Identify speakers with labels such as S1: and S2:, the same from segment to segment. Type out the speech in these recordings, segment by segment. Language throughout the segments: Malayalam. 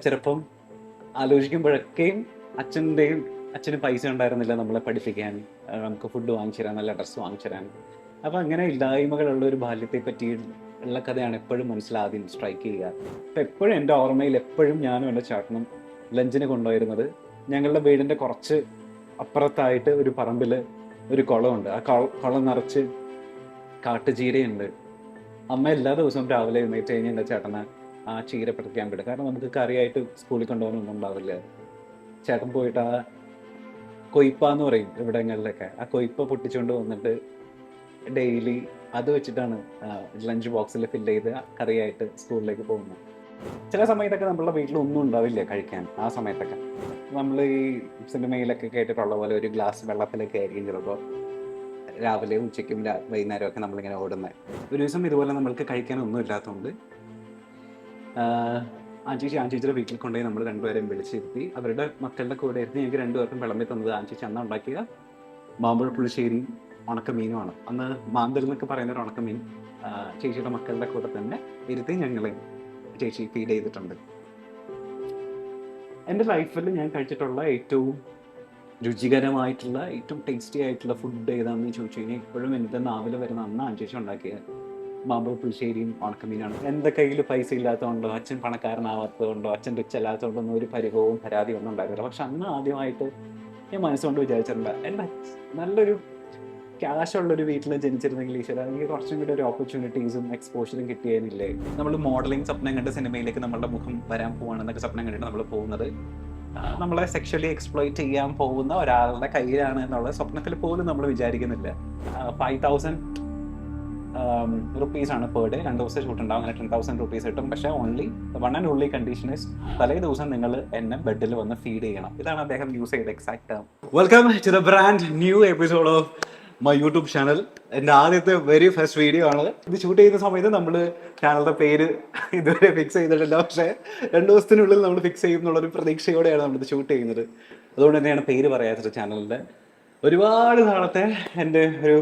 S1: ചെറുപ്പം ആലോചിക്കുമ്പോഴൊക്കെയും അച്ഛന്റെയും അച്ഛന് പൈസ ഉണ്ടായിരുന്നില്ല നമ്മളെ പഠിപ്പിക്കാൻ. നമുക്ക് ഫുഡ് വാങ്ങിച്ചു തരാൻ നല്ല ഡ്രസ്സ് വാങ്ങിച്ചു തരാൻ അപ്പം അങ്ങനെ ഇല്ലായ്മകളുള്ള ഒരു ബാല്യത്തെ പറ്റി ഉള്ള കഥയാണ് എപ്പോഴും മനസ്സിലാദ്യം സ്ട്രൈക്ക് ചെയ്യുക. അപ്പം എപ്പോഴും എന്റെ ഓർമ്മയിൽ എപ്പോഴും ഞാനും എന്റെ ചേട്ടനും ലഞ്ചിന് കൊണ്ടുപോയിരുന്നത് ഞങ്ങളുടെ വീടിന്റെ കുറച്ച് അപ്പുറത്തായിട്ട് ഒരു പറമ്പിൽ ഒരു കുളമുണ്ട്. ആ കുള- കുളം നിറച്ച് കാട്ടുചീരയുണ്ട് അമ്മ എല്ലാ ദിവസവും രാവിലെ എഴുന്നേറ്റ് കഴിഞ്ഞ് എന്റെ ചേട്ടനെ ആ ചീര പിടയ്ക്കാൻ പറ്റും കാരണം നമുക്ക് കറിയായിട്ട് സ്കൂളിൽ കൊണ്ടുപോകാനൊന്നും ഉണ്ടാവില്ല. ചേട്ടൻ പോയിട്ട് ആ കൊയ്പ്പ എന്ന് പറയും ഇവിടങ്ങളിലൊക്കെ. ആ കൊയ്പ്പ പൊട്ടിച്ചുകൊണ്ട് വന്നിട്ട് ഡെയിലി അത് വെച്ചിട്ടാണ് ലഞ്ച് ബോക്സിൽ ഫില്ല് ചെയ്ത് കറിയായിട്ട് സ്കൂളിലേക്ക് പോകുന്നത്. ചില സമയത്തൊക്കെ നമ്മളുടെ വീട്ടിൽ ഒന്നും ഉണ്ടാവില്ല കഴിക്കാൻ ആ സമയത്തൊക്കെ. നമ്മൾ ഈ സിനിമയിലൊക്കെ കേട്ടിട്ടുള്ള പോലെ ഒരു ഗ്ലാസ് വെള്ളത്തിലൊക്കെ ആയിരിക്കും ചിലപ്പോൾ രാവിലെ ഉച്ചയ്ക്കും വൈകുന്നേരമൊക്കെ നമ്മളിങ്ങനെ ഓടുന്നത് ഒരു ദിവസം ഇതുപോലെ നമ്മൾക്ക് കഴിക്കാനൊന്നും ഇല്ലാത്തതുകൊണ്ട് ആഞ്ചേച്ചി ആഞ്ചേച്ചിയുടെ വീട്ടിൽ കൊണ്ടുപോയി നമ്മൾ രണ്ടുപേരെയും വിളിച്ചിരുത്തി. അവരുടെ മക്കളുടെ കൂടെ ആയിരുന്നു ഞങ്ങൾക്ക് രണ്ടുപേർക്കും വിളമ്പി തന്നത്. ആഞ്ചേച്ചി അന്ന് ഉണ്ടാക്കിയ മാമ്പഴ പുളിശ്ശേരി ഉണക്കമീനുമാണ്. അന്ന് മാന്തൽ എന്നൊക്കെ പറയുന്ന ഒരു ഉണക്കമീൻ ചേച്ചിയുടെ മക്കളുടെ കൂടെ തന്നെ ഇരുത്തി ഞങ്ങളെ ചേച്ചി ഫീഡ് ചെയ്തിട്ടുണ്ട്. എന്റെ ലൈഫിൽ ഞാൻ കഴിച്ചിട്ടുള്ള ഏറ്റവും രുചികരമായിട്ടുള്ള ഏറ്റവും ടേസ്റ്റി ആയിട്ടുള്ള ഫുഡ് ഏതാണെന്ന് ചോദിച്ചു കഴിഞ്ഞാൽ ഇപ്പോഴും എന്റെ നാവിൽ വരുന്ന അന്ന് ആഞ്ചേച്ചി ഉണ്ടാക്കിയ മാമ്പഴ പുളിശ്ശേരിയും ഉണക്കമീനാണ് എന്റെ കയ്യിൽ പൈസ ഇല്ലാത്തതുകൊണ്ടോ അച്ഛൻ പണക്കാരനാവാത്തതുകൊണ്ടോ അച്ഛൻ റിച്ച് അല്ലാത്തതുകൊണ്ടോ ഒന്നും ഒരു പരിഭവവും പരാതി ഒന്നും ഉണ്ടായിരുന്നില്ല. പക്ഷെ അന്ന് ആദ്യമായിട്ട് ഞാൻ മനസ്സുകൊണ്ട് വിചാരിച്ചിട്ടുണ്ട് എന്റെ നല്ലൊരു ക്യാഷുള്ളൊരു വീട്ടിൽ ജനിച്ചിരുന്നെങ്കിൽ ഈശ്വര എനിക്ക് കുറച്ചും കൂടി ഒരു ഓപ്പർച്യൂണിറ്റീസും എക്സ്പോഷറും കിട്ടിയതിനില്ലേ നമ്മൾ മോഡലിംഗ് സ്വപ്നം കണ്ട് സിനിമയിലേക്ക് നമ്മളുടെ മുഖം വരാൻ പോവാണെന്നൊക്കെ സ്വപ്നം കണ്ടിട്ട് നമ്മൾ പോകുന്നത് നമ്മളെ സെക്ഷലി എക്സ്പ്ലോയിറ്റ് ചെയ്യാൻ പോകുന്ന ഒരാളുടെ കയ്യിലാണ് എന്നുള്ള സ്വപ്നത്തിൽ പോലും നമ്മൾ വിചാരിക്കുന്നില്ല. ഫൈവ് തൗസൻഡ് റുപ്പീസ് ആണ് പെർ ഡേ രണ്ട് ദിവസം ഷൂട്ട് ഉണ്ടാവും. അങ്ങനെ ടെൻ തൗസൻഡ് റുപ്പീസ് കിട്ടും. പക്ഷേ only one and only condition is തലേ ദിവസം നിങ്ങൾ എന്നെ ബെഡിൽ വന്ന് ഫീഡ് ചെയ്യണം. ഇതാണ് അദ്ദേഹം യൂസ് ചെയ്ത exact term welcome to the brand new episode of my YouTube channel എന്റെ ആദ്യത്തെ വെരി ഫസ്റ്റ് വീഡിയോ ആണ്. ഇത് ഷൂട്ട് ചെയ്യുന്ന സമയത്ത് നമ്മൾ ചാനലിന്റെ പേര് ഇതുവരെ ഫിക്സ് ചെയ്തിട്ടില്ല. പക്ഷേ രണ്ട് ദിവസത്തിനുള്ളിൽ നമ്മൾ ഫിക്സ് ചെയ്യും എന്നുള്ളൊരു പ്രതീക്ഷയോടെയാണ് നമ്മളിത് ഷൂട്ട് ചെയ്യുന്നത്. അതുകൊണ്ട് തന്നെയാണ് പേര് പറയാത്തത് ചാനലിന്റെ ഒരുപാട് നാളത്തെ എന്റെ ഒരു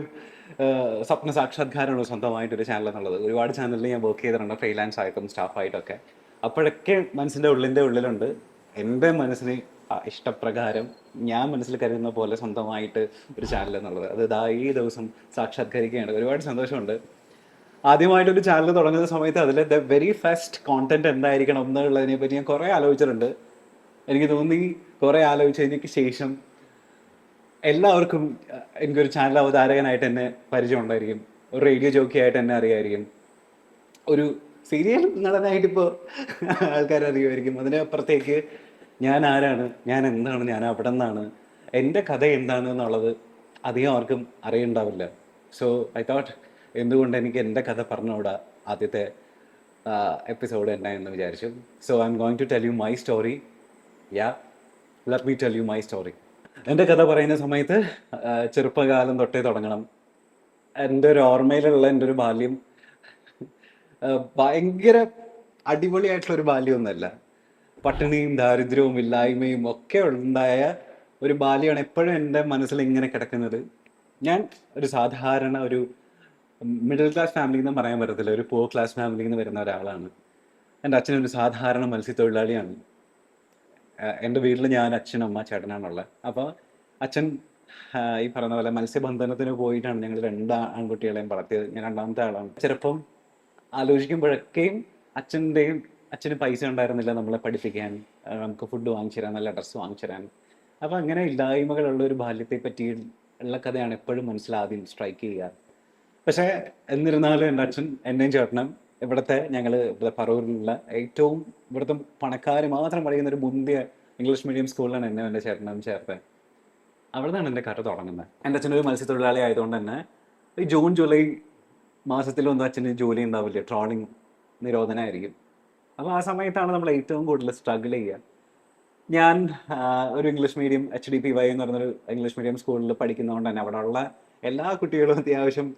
S1: സ്വപ്ന സാക്ഷാത്കാരമാണ് സ്വന്തമായിട്ടൊരു ചാനൽ എന്നുള്ളത്. ഒരുപാട് ചാനലിൽ ഞാൻ വർക്ക് ചെയ്തിട്ടുണ്ട് ഫ്രീലാൻസ് ആയിട്ടും സ്റ്റാഫായിട്ടൊക്കെ അപ്പോഴൊക്കെ മനസ്സിന്റെ ഉള്ളിന്റെ ഉള്ളിലുണ്ട്. എന്റെ മനസ്സിന് ഇഷ്ടപ്രകാരം ഞാൻ മനസ്സിൽ കരുതുന്ന പോലെ സ്വന്തമായിട്ട് ഒരു ചാനൽ എന്നുള്ളത്. അത് ഇതാ ഈ ദിവസം സാക്ഷാത്കരിക്കുകയാണ്. ഒരുപാട് സന്തോഷമുണ്ട്. ആദ്യമായിട്ടൊരു ചാനൽ തുടങ്ങുന്ന സമയത്ത് അതിലെ ദ വെരി ഫസ്റ്റ് കോണ്ടന്റ് എന്തായിരിക്കണം എന്നുള്ളതിനെ പറ്റി ഞാൻ കുറേ ആലോചിച്ചിട്ടുണ്ട്. എനിക്ക് തോന്നി കുറേ ആലോചിച്ചതിനൊക്കെ ശേഷം എല്ലാവർക്കും എനിക്കൊരു ചാനൽ അവതാരകനായിട്ട് എന്നെ പരിചയം ഉണ്ടായിരിക്കും. ഒരു റേഡിയോ ജോക്കി ആയിട്ട് എന്നെ അറിയായിരിക്കും. ഒരു സീരിയൽ നടനായിട്ട് ഇപ്പോൾ ആൾക്കാർ അറിയുമായിരിക്കും അതിനപ്പുറത്തേക്ക് ഞാൻ ആരാണ് ഞാൻ എന്താണ് ഞാൻ അവിടെ നിന്നാണ് എന്റെ കഥ എന്താണ് എന്നുള്ളത് അധികം ആർക്കും അറിയണ്ടാവില്ല. സോ ഐ തോട്ട് എന്തുകൊണ്ട് എനിക്ക് എന്റെ കഥ പറഞ്ഞുകൂടാ ആദ്യത്തെ എപ്പിസോഡ് എന്നാ എന്ന് വിചാരിച്ചു. So I'm going to tell you my story yeah let me tell you my story എന്റെ കഥ പറയുന്ന സമയത്ത് ചെറുപ്പകാലം തൊട്ടേ തുടങ്ങണം. എന്റെ ഒരു ഓർമ്മയിലുള്ള എന്റെ ഒരു ബാല്യം. ഭയങ്കര അടിപൊളിയായിട്ടുള്ള ഒരു ബാല്യമൊന്നുമല്ല. പട്ടിണിയും ദാരിദ്ര്യവും ഇല്ലായ്മയും ഒക്കെ ഉണ്ടായ ഒരു ബാല്യമാണ് എപ്പോഴും എന്റെ മനസ്സിൽ ഇങ്ങനെ കിടക്കുന്നത്. ഞാൻ ഒരു സാധാരണ ഒരു മിഡിൽ ക്ലാസ് ഫാമിലി എന്ന് പറയാൻ പറ്റത്തില്ല. ഒരു പൂർ ക്ലാസ് ഫാമിലി നിന്ന് വരുന്ന ഒരാളാണ്. എന്റെ അച്ഛനൊരു സാധാരണ മത്സ്യത്തൊഴിലാളിയാണ്. എന്റെ വീട്ടിൽ ഞാൻ അച്ഛൻ അമ്മ ചേട്ടനാണുള്ളത്. അപ്പോൾ അച്ഛൻ ഈ പറയുന്ന പോലെ മത്സ്യബന്ധനത്തിന് പോയിട്ടാണ് ഞങ്ങൾ രണ്ട് ആൺകുട്ടികളെയും വളർത്തിയത്. ഞാൻ രണ്ടാമത്തെ ആളാണ്. ചെറുപ്പം ആലോചിക്കുമ്പോഴൊക്കെയും അച്ഛന്റെയും അച്ഛന് പൈസ ഉണ്ടായിരുന്നില്ല നമ്മളെ പഠിപ്പിക്കാൻ. നമുക്ക് ഫുഡ് വാങ്ങിച്ചു തരാൻ നല്ല ഡ്രസ്സ് വാങ്ങിച്ചു തരാൻ. അപ്പോൾ അങ്ങനെ ഇല്ലായ്മകളുള്ള ഒരു ബാല്യത്തെ പറ്റി ഉള്ള കഥയാണ് എപ്പോഴും മനസ്സിലാദ്യം സ്ട്രൈക്ക് ചെയ്യുക. പക്ഷേ എന്നിരുന്നാലും എന്റെ അച്ഛൻ എന്നെയും ചേട്ടനും ഇവിടുത്തെ ഞങ്ങൾ ഇവിടെ പറവൂരിലുള്ള ഏറ്റവും ഇവിടുത്തെ പണക്കാർ മാത്രം പഠിക്കുന്ന ഒരു മുന്തിയ ഇംഗ്ലീഷ് മീഡിയം സ്കൂളിലാണ് എന്നെ എന്റെ ചേട്ടനും ചേർത്തത് അവിടെ നിന്നാണ് എന്റെ കഥ തുടങ്ങുന്നത്. എന്റെ അച്ഛനൊരു മത്സ്യത്തൊഴിലാളി ആയതുകൊണ്ട് തന്നെ ഈ ജൂൺ ജൂലൈ മാസത്തിലൊന്നും അച്ഛന് ജോലി ഉണ്ടാവില്ല. ട്രോളിങ് നിരോധനമായിരിക്കും അപ്പോൾ ആ സമയത്താണ് നമ്മൾ ഏറ്റവും കൂടുതൽ സ്ട്രഗിൾ ചെയ്യുക. ഞാൻ ഒരു English medium H D P Y എന്ന് പറഞ്ഞൊരു ഇംഗ്ലീഷ് മീഡിയം സ്കൂളിൽ പഠിക്കുന്നതുകൊണ്ട് തന്നെ അവിടെയുള്ള എല്ലാ കുട്ടികളും അത്യാവശ്യം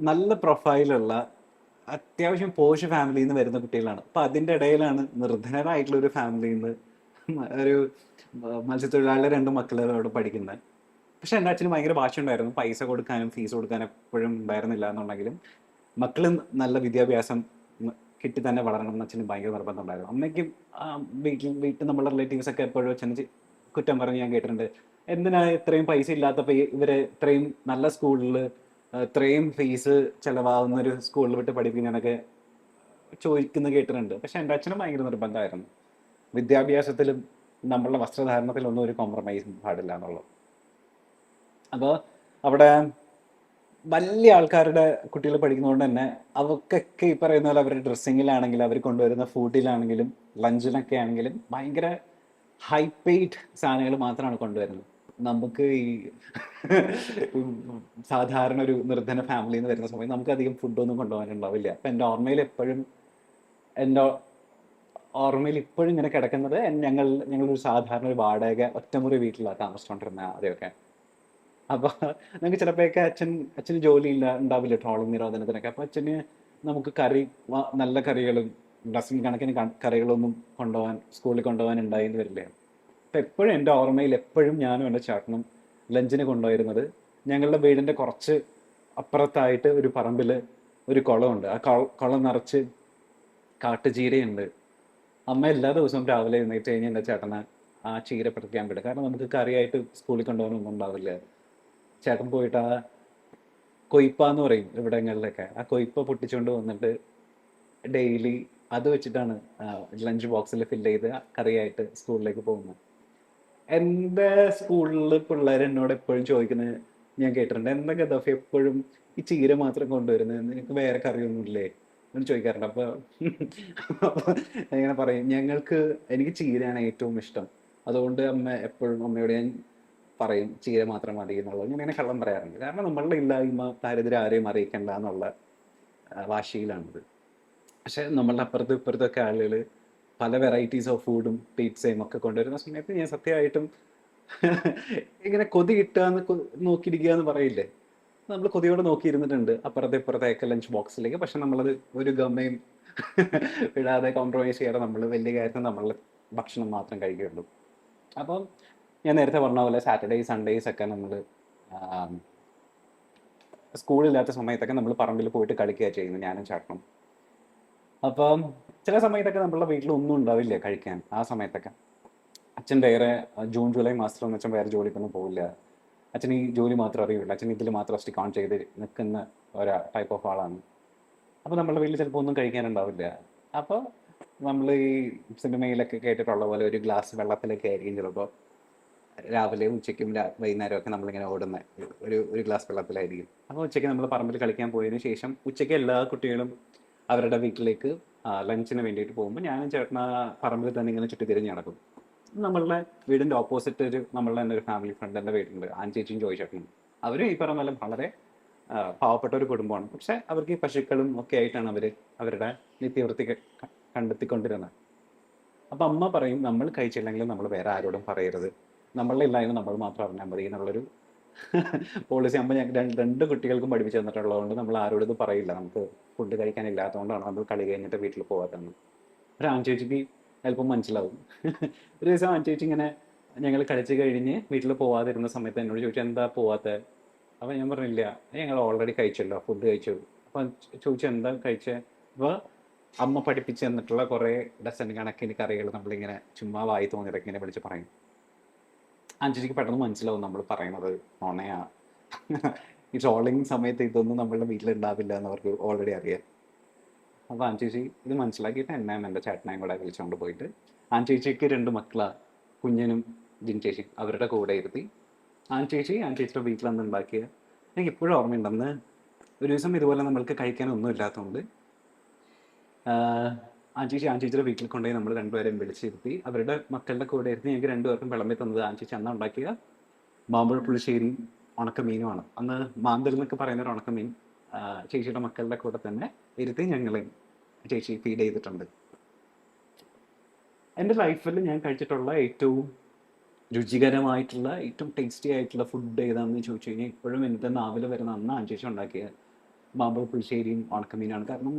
S1: നല്ല പ്രൊഫൈലുള്ള അത്യാവശ്യം പോഷ് ഫാമിലിയിൽ നിന്ന് വരുന്ന കുട്ടികളാണ്. അപ്പം അതിന്റെ ഇടയിലാണ് നിർധനരായിട്ടുള്ള ഒരു ഫാമിലിയിൽ നിന്ന് ഒരു മത്സ്യത്തൊഴിലാളിയുടെ രണ്ട് അവിടെ പഠിക്കുന്നത് പക്ഷെ എന്റെ അച്ഛന് ഭയങ്കര ഭാഷയുണ്ടായിരുന്നു പൈസ കൊടുക്കാനും ഫീസ് കൊടുക്കാനും എപ്പോഴും ഉണ്ടായിരുന്നില്ല എന്നുണ്ടെങ്കിലും മക്കൾ നല്ല വിദ്യാഭ്യാസം കിട്ടി തന്നെ വളരണം എന്ന് അച്ഛന് ഭയങ്കര നിർബന്ധം ഉണ്ടായിരുന്നു അമ്മയ്ക്കും വീട്ടിൽ വീട്ടിൽ നമ്മുടെ റിലേറ്റീവ്സ് ഒക്കെ എപ്പോഴും അച്ഛന് കുറ്റം പറഞ്ഞ് ഞാൻ കേട്ടിട്ടുണ്ട്. എന്തിനാ ഇത്രയും പൈസ ഇല്ലാത്തപ്പോൾ ഇവരെ ഇത്രയും നല്ല സ്കൂളിൽ ഇത്രയും ഫീസ് ചെലവാകുന്ന ഒരു സ്കൂളിൽ വിട്ട് പഠിപ്പിക്കാനൊക്കെ ചോദിക്കുന്ന കേട്ടിട്ടുണ്ട്. പക്ഷെ എന്റെ അച്ഛനും ഭയങ്കര നിർബന്ധമായിരുന്നു. വിദ്യാഭ്യാസത്തിലും നമ്മളുടെ വസ്ത്രധാരണത്തിലൊന്നും ഒരു കോംപ്രമൈസ് പാടില്ല എന്നുള്ളത്. അപ്പോൾ അവിടെ വലിയ ആൾക്കാരുടെ കുട്ടികൾ പഠിക്കുന്നതുകൊണ്ട് തന്നെ അവർക്കൊക്കെ ഈ പറയുന്ന പോലെ അവരുടെ ഡ്രസ്സിങ്ങിലാണെങ്കിലും അവർ കൊണ്ടുവരുന്ന ഫുഡിലാണെങ്കിലും ലഞ്ചിനൊക്കെ ആണെങ്കിലും ഭയങ്കര ഹൈ സാധനങ്ങൾ മാത്രമാണ് കൊണ്ടുവരുന്നത്. നമുക്ക് ഈ സാധാരണ ഒരു നിർധന ഫാമിലിയിൽ നിന്ന് വരുന്ന സമയത്ത് നമുക്ക് അധികം ഫുഡൊന്നും കൊണ്ടുപോകാനുണ്ടാവില്ല. അപ്പം എന്റെ ഓർമ്മയിൽ എപ്പോഴും എന്റെ ഓർമ്മയിൽ ഇപ്പോഴും ഇങ്ങനെ കിടക്കുന്നത് ഞങ്ങൾ ഞങ്ങളൊരു സാധാരണ ഒരു വാടക ഒറ്റമുറി വീട്ടിലാണ് താമസിച്ചുകൊണ്ടിരുന്ന ആദ്യമൊക്കെ. അപ്പൊ നമുക്ക് ചിലപ്പോഴൊക്കെ അച്ഛൻ അച്ഛന് ജോലിയില്ല ഉണ്ടാവില്ല ട്രോളിംഗ് നിരോധനത്തിനൊക്കെ. അപ്പൊ അച്ഛന് നമുക്ക് കറി നല്ല കറികളും ഡസൻ കണക്കിന് കറികളൊന്നും കൊണ്ടുപോകാൻ സ്കൂളിൽ കൊണ്ടുപോകാൻ ഉണ്ടായെന്ന് വരില്ല? അപ്പൊ എപ്പോഴും എന്റെ ഓർമ്മയിൽ എപ്പോഴും ഞാനും എന്റെ ചേട്ടനും ലഞ്ചിന് കൊണ്ടുപോയിരുന്നത് ഞങ്ങളുടെ വീടിന്റെ കുറച്ച് അപ്പുറത്തായിട്ട് ഒരു പറമ്പിൽ ഒരു കുളമുണ്ട്. ആ കുള- നിറച്ച് കാട്ടുചീരയുണ്ട് അമ്മ എല്ലാ ദിവസവും രാവിലെ എഴുന്നേറ്റ് കഴിഞ്ഞ് എന്റെ ചേട്ടനെ ആ ചീര പറിക്കാൻ വിടും. കാരണം നമുക്ക് കറിയായിട്ട് സ്കൂളിൽ കൊണ്ടുപോകാനൊന്നും ഉണ്ടാവില്ല. ചേട്ടൻ പോയിട്ട് ആ കൊയ്പ്പ എന്ന് പറയും ഇവിടങ്ങളിലൊക്കെ. ആ കൊയ്പ്പ പൊട്ടിച്ചുകൊണ്ട് വന്നിട്ട് ഡെയിലി അത് വെച്ചിട്ടാണ് ലഞ്ച് ബോക്സിൽ ഫില്ല് ചെയ്ത് കറിയായിട്ട് സ്കൂളിലേക്ക് പോകുന്നത്. എന്റെ സ്കൂളിൽ പിള്ളേർ എന്നോട് എപ്പോഴും ചോദിക്കുന്നത് ഞാൻ കേട്ടിട്ടുണ്ട്. എന്താ ദഫ എപ്പോഴും ഈ ചീര മാത്രം കൊണ്ടുവരുന്നത് നിനക്ക് വേറെ കറിയൊന്നുമില്ലേ? എന്ന് ചോദിക്കാറുണ്ട്. അപ്പൊ എങ്ങനെ പറയും ഞങ്ങൾക്ക് എനിക്ക് ചീരയാണ് ഏറ്റവും ഇഷ്ടം. അതുകൊണ്ട് അമ്മ എപ്പോഴും അമ്മയോട് ഞാൻ പറയും ചീര മാത്രം മതി എന്നുള്ളത്. ഞാൻ ഇങ്ങനെ കള്ളം പറയാറുണ്ട്. കാരണം നമ്മളുടെ ഇല്ലായ്മ ദാരിദ്ര്യം ആരെയും അറിയിക്കണ്ട എന്നുള്ള വാശിയിലാണിത്. പക്ഷെ നമ്മളുടെ അപ്പുറത്തും ഇപ്പുറത്തൊക്കെ ആളുകൾ പല വെറൈറ്റീസ് ഓഫ് ഫുഡും പിzzയും ഒക്കെ കൊണ്ടുവരുന്ന സമയത്ത് ഞാൻ സത്യമായിട്ടും ഇങ്ങനെ കൊതി കിട്ടുക എന്ന് കൊ- നോക്കിയിരിക്കുക എന്ന് പറയില്ലേ? നമ്മൾ കൊതിയോടെ നോക്കിയിരുന്നിട്ടുണ്ട്. അപ്പുറത്തെ ഇപ്പുറത്തേക്ക് ലഞ്ച് ബോക്സിലേക്ക് പക്ഷെ നമ്മളത് ഒരു ഗമയും വിടാതെ കോംപ്രമൈസ് ചെയ്യാതെ നമ്മൾ വലിയ കാര്യത്തിൽ നമ്മൾ ഭക്ഷണം മാത്രം കഴിക്കുകയുള്ളൂ. അപ്പം ഞാൻ നേരത്തെ പറഞ്ഞ പോലെ സാറ്റർഡേ സൺഡേസ് ഒക്കെ നമ്മൾ സ്കൂളില്ലാത്ത സമയത്തൊക്കെ നമ്മൾ പറമ്പിൽ പോയിട്ട് കളിക്കുക ചെയ്യുന്നത്. ഞാനും ചേട്ടനും. അപ്പം ചില സമയത്തൊക്കെ നമ്മളുടെ വീട്ടിൽ ഒന്നും ഉണ്ടാവില്ല കഴിക്കാൻ. ആ സമയത്തൊക്കെ. അച്ഛൻ വേറെ ജൂൺ ജൂലൈ മാസത്തിലൊന്നും അച്ഛൻ വേറെ ജോലിക്കൊന്നും പോവില്ല. അച്ഛൻ ഈ ജോലി മാത്രം അറിയുള്ളൂ. അച്ഛൻ ഇതിൽ മാത്രം സ്റ്റിക്ക് ഓൺ ചെയ്ത് നിൽക്കുന്ന ഒരു ടൈപ്പ് ഓഫ് ആളാണ്. അപ്പോൾ നമ്മളുടെ വീട്ടിൽ ചിലപ്പോൾ ഒന്നും കഴിക്കാനുണ്ടാവില്ല അപ്പോൾ നമ്മൾ ഈ സിനിമയിലൊക്കെ കേട്ടിട്ടുള്ള പോലെ ഒരു ഗ്ലാസ് വെള്ളത്തിലൊക്കെ ആയിരിക്കും ചിലപ്പോൾ രാവിലെ ഉച്ചയ്ക്കും വൈകുന്നേരമൊക്കെ നമ്മളിങ്ങനെ ഓടുന്ന ഒരു ഒരു ഗ്ലാസ് വെള്ളത്തിലായിരിക്കും. അപ്പോൾ ഉച്ചയ്ക്ക് നമ്മൾ പറമ്പിൽ കളിക്കാൻ പോയതിന് ശേഷം ഉച്ചയ്ക്ക് എല്ലാ കുട്ടികളും അവരുടെ വീട്ടിലേക്ക് ലഞ്ചിന് വേണ്ടിയിട്ട് പോകുമ്പോൾ ഞാനും ചേട്ടൻ ആ പറമ്പിൽ തന്നെ ഇങ്ങനെ ചുറ്റിത്തിരിഞ്ഞ് നടക്കും. നമ്മളുടെ വീടിന്റെ ഓപ്പോസിറ്റ് ഒരു നമ്മളുടെ തന്നെ ഒരു ഫാമിലി ഫ്രണ്ട് എന്റെ വീടുണ്ട്. ആൻചേച്ചിയും ജോയി ചേട്ടനും അവരും ഈ പറഞ്ഞ വളരെ പാവപ്പെട്ട ഒരു കുടുംബമാണ്. പക്ഷെ അവർക്ക് ഈ പശുക്കളും ഒക്കെ ആയിട്ടാണ് അവർ അവരുടെ നിത്യവൃത്തി കണ്ടെത്തിക്കൊണ്ടിരുന്നത്. അപ്പം അമ്മ പറയും നമ്മൾ കഴിച്ചില്ലെങ്കിലും നമ്മൾ വേറെ ആരോടും പറയരുത്. നമ്മളുടെ ഇല്ലായ്മ നമ്മൾ മാത്രം അറിഞ്ഞാൽ മതി എന്നുള്ളൊരു പോളിസി അമ്മ ഞങ്ങൾ രണ്ട് കുട്ടികൾക്കും പഠിപ്പിച്ചു തന്നിട്ടുള്ളതുകൊണ്ട് നമ്മൾ ആരോടും ഇത് പറയില്ല. നമുക്ക് ഫുഡ് കഴിക്കാനില്ലാത്തതുകൊണ്ടാണ് നമ്മൾ കളി കഴിഞ്ഞിട്ട് വീട്ടിൽ പോകാത്തതെന്ന് ഒരു ആൺചേച്ചിക്ക് ചിലപ്പോൾ മനസ്സിലാവും. ഒരു ദിവസം ആൺചേച്ചി ഇങ്ങനെ ഞങ്ങൾ കളിച്ച് കഴിഞ്ഞ് വീട്ടിൽ പോവാതിരുന്ന സമയത്ത് എന്നോട് ചോദിച്ചു എന്താ പോവാത്തത് അപ്പം ഞാൻ പറഞ്ഞില്ല ഞങ്ങൾ ഓൾറെഡി കഴിച്ചല്ലോ ഫുഡ് കഴിച്ചു. അപ്പം ചോദിച്ചു എന്താ കഴിച്ചത് അപ്പോൾ അമ്മ പഠിപ്പിച്ച് തന്നിട്ടുള്ള കുറേ ഡസൻ കണക്കിന് കറികൾ നമ്മളിങ്ങനെ ചുമ്മാ വായി തോന്നിയതൊക്കെ ഇങ്ങനെ വിളിച്ച് പറയും. അഞ്ചിക്ക് പെട്ടെന്ന് മനസ്സിലാവും നമ്മൾ പറയുന്നത് നുണയാ ഈ ട്രോളിങ് സമയത്ത് ഇതൊന്നും നമ്മളുടെ വീട്ടിലുണ്ടാവില്ല എന്ന് അവർക്ക് ഓൾറെഡി അറിയാം. അപ്പോൾ ആൻചേച്ചി ഇത് മനസ്സിലാക്കിയിട്ട് എന്നെ എന്റെ ചേട്ടനെയും കൂടെ വിളിച്ചുകൊണ്ട് പോയിട്ട് ആൻചേച്ചിക്ക് രണ്ട് മക്കളാ കുഞ്ഞനും ജിൻ ചേച്ചി അവരുടെ കൂടെ ഇരുത്തി. ആൻചേച്ചിയുടെ വീട്ടിൽ അന്ന് ഉണ്ടാക്കിയ എനിക്ക് ഇപ്പോഴും ഓർമ്മയുണ്ടെന്ന്. ഒരു ദിവസം ഇതുപോലെ നമ്മൾക്ക് കഴിക്കാനൊന്നും ഇല്ലാത്തതുകൊണ്ട് ആൻചേച്ചി ആൻചേച്ചിയുടെ വീട്ടിൽ കൊണ്ടുപോയി നമ്മൾ രണ്ടുപേരെയും വിളിച്ചിരുത്തി. അവരുടെ മക്കളുടെ കൂടെ ഇരുന്ന് ഞങ്ങൾക്ക് രണ്ടുപേർക്കും വിളമ്പി തന്നത്. ആൻചേച്ചി അന്ന് ഉണ്ടാക്കിയ മാമ്പഴ പുളിശ്ശേരി ഉണക്കമീനുമാണ്. അന്ന് മാന്തൽ എന്നൊക്കെ പറയുന്ന ഒരു ഉണക്കമീൻ ആ, ചേച്ചിയുടെ മക്കളുടെ കൂടെ തന്നെ ഇരുത്തി ഞങ്ങളെ ചേച്ചി ഫീഡ് ചെയ്തിട്ടുണ്ട്. എന്റെ ലൈഫിൽ ഞാൻ കഴിച്ചിട്ടുള്ള ഏറ്റവും രുചികരമായിട്ടുള്ള ഏറ്റവും ടേസ്റ്റി ആയിട്ടുള്ള ഫുഡ് ഏതാണെന്ന് ചോദിച്ചു കഴിഞ്ഞാൽ ഇപ്പോഴും എന്റെ നാവിൽ വരുന്ന അന്ന് ആൻചേച്ചി ഉണ്ടാക്കിയ മാമ്പഴ പുളിശ്ശേരിയും ഉണക്കമീനാണ് കാരണം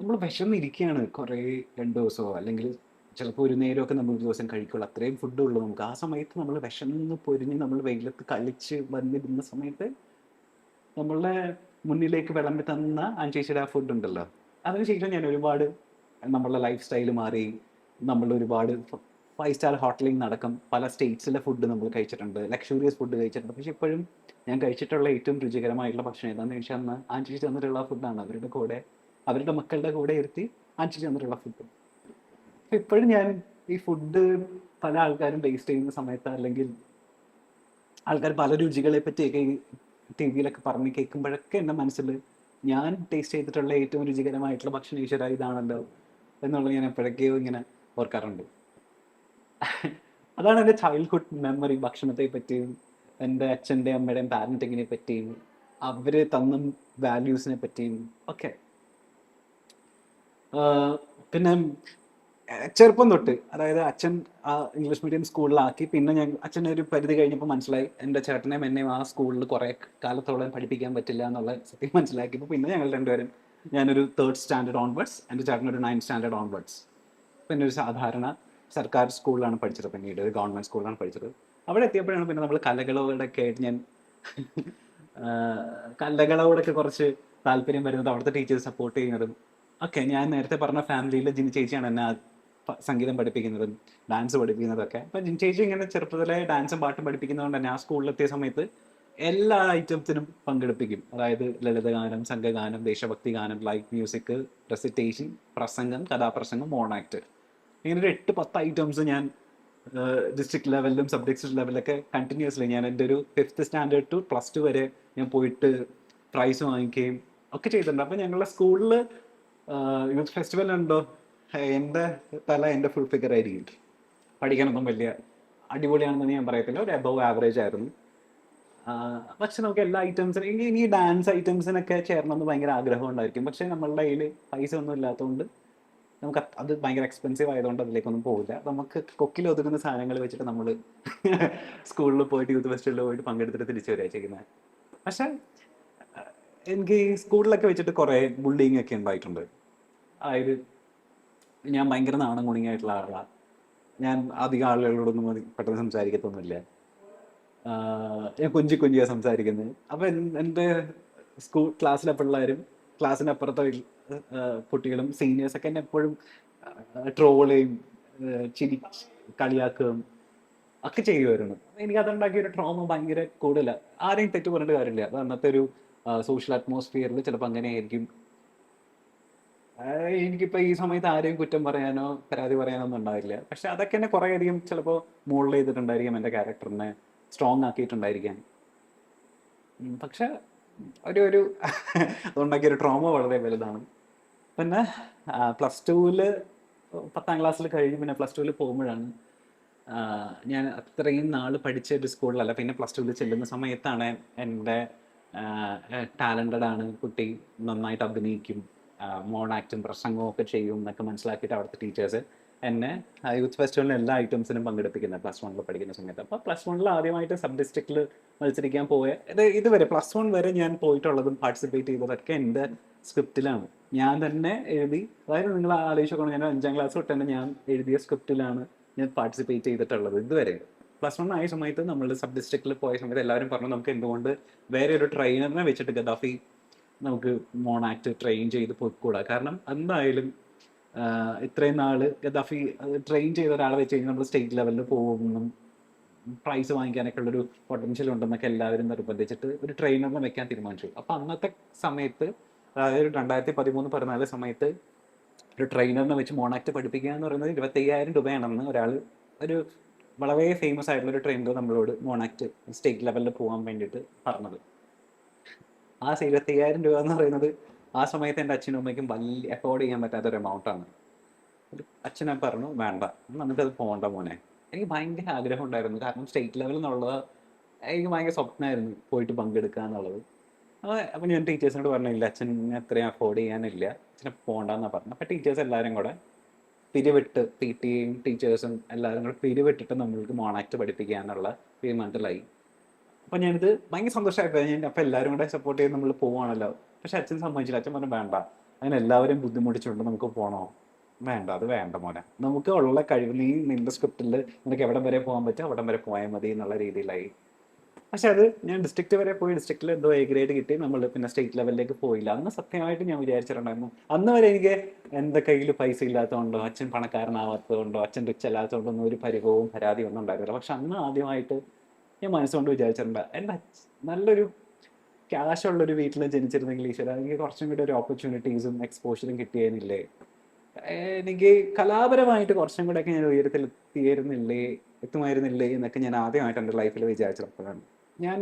S1: നമ്മൾ വിശന്നിരിക്കുകയാണ് കുറേ രണ്ട് ദിവസമോ അല്ലെങ്കിൽ ചിലപ്പോൾ ഒരു നേരമൊക്കെ നമ്മൾ ഒരു ദിവസം കഴിക്കുള്ളൂ. അത്രയും ഫുഡ് ഉള്ളൂ നമുക്ക്. ആ സമയത്ത് നമ്മൾ വിശന്ന് പൊരിഞ്ഞ് നമ്മൾ വെയിലത്ത് കളിച്ച് വന്നിരുന്ന സമയത്ത് നമ്മളുടെ മുന്നിലേക്ക് വിളമ്പി തന്ന ആൻചേച്ചിയുടെ ആ ഫുഡ് ഉണ്ടല്ലോ. അതിനുശേഷം ഞാൻ ഒരുപാട് നമ്മളുടെ ലൈഫ് സ്റ്റൈൽ മാറി. നമ്മൾ ഒരുപാട് ഫൈവ് സ്റ്റാർ ഹോട്ടലിൽ നടക്കും. പല സ്റ്റേറ്റ്സിലെ ഫുഡ് നമ്മൾ കഴിച്ചിട്ടുണ്ട്. ലക്ഷൂറിയസ് ഫുഡ് കഴിച്ചിട്ടുണ്ട്. പക്ഷെ ഇപ്പോഴും ഞാൻ കഴിച്ചിട്ടുള്ള ഏറ്റവും രുചികരമായിട്ടുള്ള ഭക്ഷണം ഏതാണെന്ന് ചോദിച്ചാൽ അന്ന് ആന്റി തന്നിട്ടുള്ള ഫുഡാണ് അവരുടെ കൂടെ അവരുടെ മക്കളുടെ കൂടെ ഇരുത്തി ആന്റി തന്നിട്ടുള്ള ഫുഡ് ഇപ്പോഴും ഞാൻ ഈ ഫുഡ് പല ആൾക്കാരും ടേസ്റ്റ് ചെയ്യുന്ന സമയത്ത് അല്ലെങ്കിൽ ആൾക്കാർ പല രുചികളെ പറ്റിയൊക്കെ ടി വിയിലൊക്കെ പറഞ്ഞ് കേൾക്കുമ്പോഴൊക്കെ എന്റെ മനസ്സിൽ ഞാൻ ടേസ്റ്റ് ചെയ്തിട്ടുള്ള ഏറ്റവും രുചികരമായിട്ടുള്ള ഭക്ഷണം ഈശ്വര ഇതാണല്ലോ എന്നുള്ളത് ഞാൻ എപ്പോഴൊക്കെയോ ഇങ്ങനെ ഓർക്കാറുണ്ട്. അതാണ് എന്റെ ചൈൽഡ്ഹുഡ് മെമ്മറി ഭക്ഷണത്തെ പറ്റിയും എന്റെ അച്ഛന്റെയും അമ്മയുടെയും പാരന്റിങ്ങിനെ പറ്റിയും അവർ തന്ന വാല്യൂസിനെ പറ്റിയും ഒക്കെ. പിന്നെ ചെറുപ്പം തൊട്ട് അതായത് അച്ഛൻ ആ ഇംഗ്ലീഷ് മീഡിയം സ്കൂളിലാക്കി. പിന്നെ ഞാൻ അച്ഛൻ ഒരു പരിധി കഴിഞ്ഞപ്പോൾ മനസ്സിലായി എന്റെ ചേട്ടനെയും എന്നെയും ആ സ്കൂളിൽ കുറേ കാലത്തോളം പഠിപ്പിക്കാൻ പറ്റില്ല എന്നുള്ള സത്യം മനസ്സിലാക്കിയപ്പോൾ പിന്നെ ഞങ്ങൾ രണ്ടുപേരും ഞാനൊരു തേർഡ് സ്റ്റാൻഡേർഡ് ഓൺവേർഡ്സ് എന്റെ ചേട്ടൻ ഒരു നയൻത് സ്റ്റാൻഡേർഡ് ഓൺവേർഡ്സ് പിന്നെ ഒരു സാധാരണ സർക്കാർ സ്കൂളിലാണ് പഠിച്ചത് പിന്നീട് ഒരു ഗവൺമെന്റ് സ്കൂളിലാണ് പഠിച്ചത്. അവിടെ എത്തിയപ്പോഴാണ് പിന്നെ നമ്മൾ കലകളോടൊക്കെ ആയിട്ട് ഞാൻ കലകളോടൊക്കെ കുറച്ച് താല്പര്യം വരുന്നത് അവിടുത്തെ ടീച്ചേഴ്സ് സപ്പോർട്ട് ചെയ്യുന്നതും ഒക്കെ ഞാൻ നേരത്തെ പറഞ്ഞ ഫാമിലിയിലെ ജിനി ചേച്ചിയാണ് എന്നെ സംഗീതം പഠിപ്പിക്കുന്നതും ഡാൻസ് പഠിപ്പിക്കുന്നതൊക്കെ. അപ്പം ജിനി ചേച്ചി ഇങ്ങനെ ചെറുപ്പത്തിലെ ഡാൻസും പാട്ടും പഠിപ്പിക്കുന്നതുകൊണ്ട് തന്നെ ആ സ്കൂളിലെത്തിയ സമയത്ത് എല്ലാ ഐറ്റംസിനും പങ്കെടുപ്പിക്കും. അതായത് ലളിതഗാനം സംഘഗാനം ദേശഭക്തി ഗാനം ലൈക്ക് മ്യൂസിക് റെസിറ്റേഷൻ പ്രസംഗം കഥാപ്രസംഗം മോണാക്ട് ഇങ്ങനെ ഒരു എട്ട് പത്ത് ഐറ്റംസ് ഞാൻ ഡിസ്ട്രിക്ട് ലെവലിലും സബ് ഡിസ്ട്രിക്ട് ലെവലിലൊക്കെ കണ്ടിന്യൂസ്ലി ഞാൻ എന്റെ ഒരു fifth standard to plus two വരെ ഞാൻ പോയിട്ട് പ്രൈസ് വാങ്ങിക്കുകയും ഒക്കെ ചെയ്തിട്ടുണ്ട്. അപ്പം ഞങ്ങളുടെ സ്കൂളിൽ യൂത്ത് ഫെസ്റ്റിവൽ ഉണ്ടോ എന്റെ തല എന്റെ ഫുൾ ഫിഗർ ആയിരിക്കും. പഠിക്കാനൊന്നും വലിയ അടിപൊളിയാണെന്ന് ഞാൻ പറയത്തില്ല. ഒരു അബവ് ആവറേജ് ആയിരുന്നു. പക്ഷെ നമുക്ക് എല്ലാ ഐറ്റംസിനും ഇനി ഇനി ഡാൻസ് ഐറ്റംസിനൊക്കെ ചേരണമെന്ന് ഭയങ്കര ആഗ്രഹം ഉണ്ടായിരിക്കും പക്ഷെ നമ്മളുടെ കയ്യിൽ പൈസ ഒന്നും ഇല്ലാത്തതുകൊണ്ട് നമുക്ക് അത് ഭയങ്കര എക്സ്പെൻസീവ് ആയതുകൊണ്ട് അതിലേക്കൊന്നും പോകില്ല നമുക്ക് കൊക്കിൽ ഒതുങ്ങുന്ന സാധനങ്ങൾ വെച്ചിട്ട് നമ്മൾ സ്കൂളിൽ പോയിട്ട് യൂത്ത് ഫെസ്റ്റിവലിൽ പോയിട്ട് പങ്കെടുത്തിട്ട് തിരിച്ചു വരിക ചെയ്യുന്നത്. പക്ഷെ എനിക്ക് ഈ സ്കൂളിലൊക്കെ വെച്ചിട്ട് കുറേ ബുള്ളിങ് ഒക്കെ ഉണ്ടായിട്ടുണ്ട്. അതായത് ഞാൻ ഭയങ്കര നാണം കുണിങ്ങായിട്ടുള്ള ആളാണ് ഞാൻ അധികം ആളുകളോടൊന്നും പെട്ടെന്ന് സംസാരിക്കത്തൊന്നുമില്ല. ഞാൻ കൊഞ്ചി കൊഞ്ചിയാണ് സംസാരിക്കുന്നത്. അപ്പം എൻ- എന്റെ സ്കൂൾ ക്ലാസ്സിലെ പിള്ളേരും ക്ലാസ്സിനപ്പുറത്തെ കുട്ടികളും സീനിയേഴ്സൊക്കെ എന്നെ എപ്പോഴും ആഹ് ചിരി കളിയാക്കുകയും ഒക്കെ ചെയ്യുമായിരുന്നു എനിക്ക് അതുണ്ടാക്കിയ ഒരു ട്രോമ ഭയങ്കര കൂടുതലാണ് ആരെയും തെറ്റ് പറഞ്ഞിട്ട് കാര്യമില്ല. അത് അന്നത്തെ ഒരു സോഷ്യൽ അറ്റ്മോസ്ഫിയറിൽ ചിലപ്പോൾ അങ്ങനെയായിരിക്കും. എനിക്കിപ്പോൾ എനിക്കിപ്പോ ഈ സമയത്ത് ആരെയും കുറ്റം പറയാനോ പരാതി പറയാനോ ഒന്നും ഉണ്ടാവില്ല. പക്ഷെ അതൊക്കെ എന്നെ കുറേ അധികം ചിലപ്പോൾ മോൾഡ് ചെയ്തിട്ടുണ്ടായിരിക്കാം എന്റെ ക്യാരക്ടറിനെ സ്ട്രോങ് ആക്കിയിട്ടുണ്ടായിരിക്കാം. ഉം, പക്ഷെ ഒരു ഒരു അതുണ്ടാക്കിയ ഒരു ട്രോമ വളരെ വലുതാണ്. പിന്നെ പ്ലസ് ടുവിൽ പത്താം ക്ലാസ്സിൽ കഴിഞ്ഞ് പിന്നെ പ്ലസ് ടുവിൽ പോകുമ്പോഴാണ് ഞാൻ അത്രയും നാൾ പഠിച്ച ഒരു സ്കൂളിലല്ല പിന്നെ പ്ലസ് ടുവിൽ ചെല്ലുന്ന സമയത്താണ് എന്റെ ടാലന്റഡ് ആണ്. കുട്ടി നന്നായിട്ട് അഭിനയിക്കും. മോൺ ആക്റ്റും പ്രസംഗവും ഒക്കെ ചെയ്യും എന്നൊക്കെ മനസ്സിലാക്കിയിട്ട് അവിടുത്തെ ടീച്ചേഴ്സ് എന്നെ യൂത്ത് ഫെസ്റ്റിവലിന് എല്ലാ ഐറ്റംസിനും പങ്കെടുപ്പിക്കുന്നത് പ്ലസ് വണ്ണിൽ പഠിക്കുന്ന സമയത്ത്. അപ്പോൾ പ്ലസ് വണ്ണിൽ ആദ്യമായിട്ട് സബ് ഡിസ്ട്രിക്റ്റിൽ മത്സരിക്കാൻ പോയ ഇത് ഇതുവരെ പ്ലസ് വൺ വരെ ഞാൻ പോയിട്ടുള്ളതും പാർട്ടിസിപ്പേറ്റ് ചെയ്തതൊക്കെ എന്റെ സ്ക്രിപ്റ്റിലാണ്. ഞാൻ തന്നെ എഴുതി അതായത് നിങ്ങൾ ആലോചിച്ചോക്കണം ഞാൻ അഞ്ചാം ക്ലാസ് തൊട്ട് തന്നെ ഞാൻ എഴുതിയ സ്ക്രിപ്റ്റിലാണ് ഞാൻ പാർട്ടിസിപ്പേറ്റ് ചെയ്തിട്ടുള്ളത് ഇതുവരെ. പ്ലസ് വൺ ആയ സമയത്ത് നമ്മൾ സബ് ഡിസ്ട്രിക്റ്റിൽ പോയ സമയത്ത് എല്ലാവരും പറഞ്ഞു നമുക്ക് എന്തുകൊണ്ട് വേറെ ഒരു ട്രെയിനറിനെ വെച്ചിട്ട് ഗദാഫി നമുക്ക് മോണാക്ട് ട്രെയിൻ ചെയ്ത് പോയിക്കൂടാ? കാരണം എന്തായാലും ഇത്രയും നാൾ ഗദാഫി ട്രെയിൻ ചെയ്ത ഒരാളെ വെച്ച് കഴിഞ്ഞാൽ നമ്മൾ സ്റ്റേറ്റ് ലെവലിൽ പോകുമെന്നും പ്രൈസ് വാങ്ങിക്കാനൊക്കെ ഉള്ളൊരു പൊട്ടൻഷ്യൽ ഉണ്ടെന്നൊക്കെ എല്ലാവരും നിർബന്ധിച്ചിട്ട് ഒരു ട്രെയിനറിനെ വെക്കാൻ തീരുമാനിച്ചു. അപ്പൊ അന്നത്തെ സമയത്ത് അതായത് രണ്ടായിരത്തി പതിമൂന്ന് പതിനാല് സമയത്ത് ഒരു ട്രെയിനറിനെ വെച്ച് മോണാക്ട് പഠിപ്പിക്കുക എന്ന് പറയുന്നത് ഇരുപത്തയ്യായിരം രൂപയാണെന്ന് ഒരാൾ ഒരു വളരെ ഫേമസ് ആയിട്ടുള്ള ഒരു ട്രെൻഡ് നമ്മളോട് മോണാക്ട് സ്റ്റേറ്റ് ലെവലിൽ പോകാൻ വേണ്ടിയിട്ട് പറഞ്ഞത്. ആ ഇരുപത്തയ്യായിരം രൂപ എന്ന് പറയുന്നത് ആ സമയത്ത് എന്റെ അച്ഛനും അമ്മയ്ക്കും വലിയ അഫോർഡ് ചെയ്യാൻ പറ്റാത്ത ഒരു ആണ് അച്ഛനെ പറഞ്ഞു വേണ്ട നമുക്കത് പോകണ്ട മോനെ. എനിക്ക് ഭയങ്കര ആഗ്രഹം ഉണ്ടായിരുന്നു. കാരണം സ്റ്റേറ്റ് ലെവലിൽ എന്നുള്ളത് എനിക്ക് ഭയങ്കര സ്വപ്നമായിരുന്നു പോയിട്ട് പങ്കെടുക്കുക എന്നുള്ളത്. അപ്പോൾ അപ്പം ഞാൻ ടീച്ചേഴ്സിനോട് പറഞ്ഞില്ല അച്ഛൻ അത്രയും അഫോർഡ് ചെയ്യാനില്ല. അച്ഛനെ പോകണ്ടെന്നാണ് പറഞ്ഞത് അപ്പം ടീച്ചേഴ്സ് എല്ലാവരും കൂടെ പിരിവിട്ട് പി ടിയും ടീച്ചേഴ്സും എല്ലാവരും കൂടെ പിരിവിട്ടിട്ട് നമ്മൾക്ക് മോണാക്ട് പഠിപ്പിക്കുക എന്നുള്ള തീരുമാനത്തിലായി അപ്പം ഞാനിത് ഭയങ്കര സന്തോഷമായിപ്പോയി ഞാൻ അപ്പം എല്ലാവരും കൂടെ സപ്പോർട്ട് ചെയ്ത് നമ്മൾ പോവാണല്ലോ. പക്ഷെ അച്ഛൻ സമ്മതിച്ചില്ല. അച്ഛൻ പറഞ്ഞു വേണ്ട. അങ്ങനെ എല്ലാവരും ബുദ്ധിമുട്ടിച്ചുകൊണ്ട് നമുക്ക് പോകണോ വേണ്ട. അത് വേണ്ട മോനെ. നമുക്ക് ഉള്ള കഴിവ് നീ നിന്റെ സ്ക്രിപ്റ്റിൽ നിനക്ക് എവിടം വരെ പോകാൻ പറ്റും? അവിടം വരെ പോയാൽ മതി എന്നുള്ള രീതിയിലായി. പക്ഷെ അത് ഞാൻ ഡിസ്ട്രിക്ട് വരെ പോയി ഡിസ്ട്രിക്റ്റിൽ എന്തോ എ ഗ്രേഡ് കിട്ടി നമ്മൾ പിന്നെ സ്റ്റേറ്റ് ലെവലിലേക്ക് പോയില്ല. അന്ന് സത്യമായിട്ട് ഞാൻ വിചാരിച്ചിട്ടുണ്ടായിരുന്നു. അന്ന് വരെ എനിക്ക് എന്റെ കയ്യിൽ പൈസ ഇല്ലാത്തതുകൊണ്ടോ അച്ഛൻ പണക്കാരനാവാത്തതുകൊണ്ടോ അച്ഛൻ റിച്ച് അല്ലാത്തതുകൊണ്ടോ ഒന്നും ഒരു പരിഭവവും പരാതി ഒന്നും ഉണ്ടായിരുന്നില്ല. പക്ഷെ അന്ന് ആദ്യമായിട്ട് ഞാൻ മനസ്സുകൊണ്ട് വിചാരിച്ചിട്ടുണ്ട് എന്റെ നല്ലൊരു ക്യാഷ് ഉള്ളൊരു വീട്ടിൽ ജനിച്ചിരുന്നെങ്കിൽ ഈശ്വര എനിക്ക് കുറച്ചും കൂടി ഒരു ഓപ്പർച്യൂണിറ്റീസും എക്സ്പോഷറും കിട്ടിയേനില്ലേ? എനിക്ക് കലാപരമായിട്ട് കുറച്ചും കൂടെയൊക്കെ ഞാൻ ഉയരത്തിൽ എത്തിയിരുന്നില്ലേ എത്തുമായിരുന്നില്ലേ എന്നൊക്കെ ഞാൻ ആദ്യമായിട്ട് എന്റെ ലൈഫിൽ വിചാരിച്ചപ്പോഴാണ്. ഞാൻ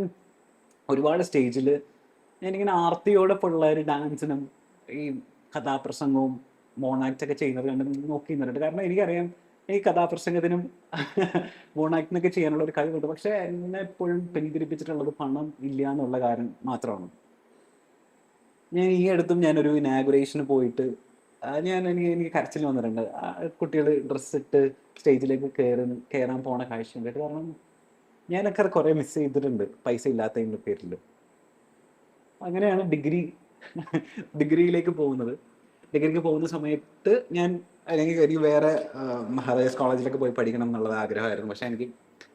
S1: ഒരുപാട് സ്റ്റേജിൽ ഞാനിങ്ങനെ ആർത്തിയോടെ പിള്ളേർ ഡാൻസിനും ഈ കഥാപ്രസംഗവും മോണാക്റ്റ് ഒക്കെ ചെയ്യുന്നത് കണ്ട് നോക്കി നിന്നിട്ടുണ്ട് കാരണം എനിക്കറിയാം ഈ കഥാപ്രസംഗത്തിനും മോണാക്റ്റിനൊക്കെ ചെയ്യാനുള്ള ഒരു കഴിവുണ്ട്. പക്ഷെ എന്നെ എപ്പോഴും പിന്തിരിപ്പിച്ചിട്ടുള്ളത് പണം ഇല്ല എന്നുള്ള കാര്യം മാത്രമാണ്. ഞാൻ ഈ അടുത്തും ഞാനൊരു ഇനാഗുറേഷന് പോയിട്ട് ഞാൻ എനിക്ക് എനിക്ക് കരച്ചിൽ വന്നിട്ടുണ്ട്. കുട്ടികൾ ഡ്രസ്സിട്ട് സ്റ്റേജിലേക്ക് കയറി കയറാൻ പോണ കാഴ്ച കാരണം ഞാനൊക്കെ കുറേ മിസ് ചെയ്തിട്ടുണ്ട്. പൈസ ഇല്ലാത്തതിന്റെ പേരിൽ. അങ്ങനെയാണ് ഡിഗ്രി ഡിഗ്രിയിലേക്ക് പോകുന്നത്. ഡിഗ്രിക്ക് പോകുന്ന സമയത്ത് ഞാൻ അല്ലെങ്കിൽ എനിക്ക് വേറെ മഹാരാജാസ് കോളേജിലൊക്കെ പോയി പഠിക്കണം എന്നുള്ളത് ആഗ്രഹമായിരുന്നു. പക്ഷേ എനിക്ക്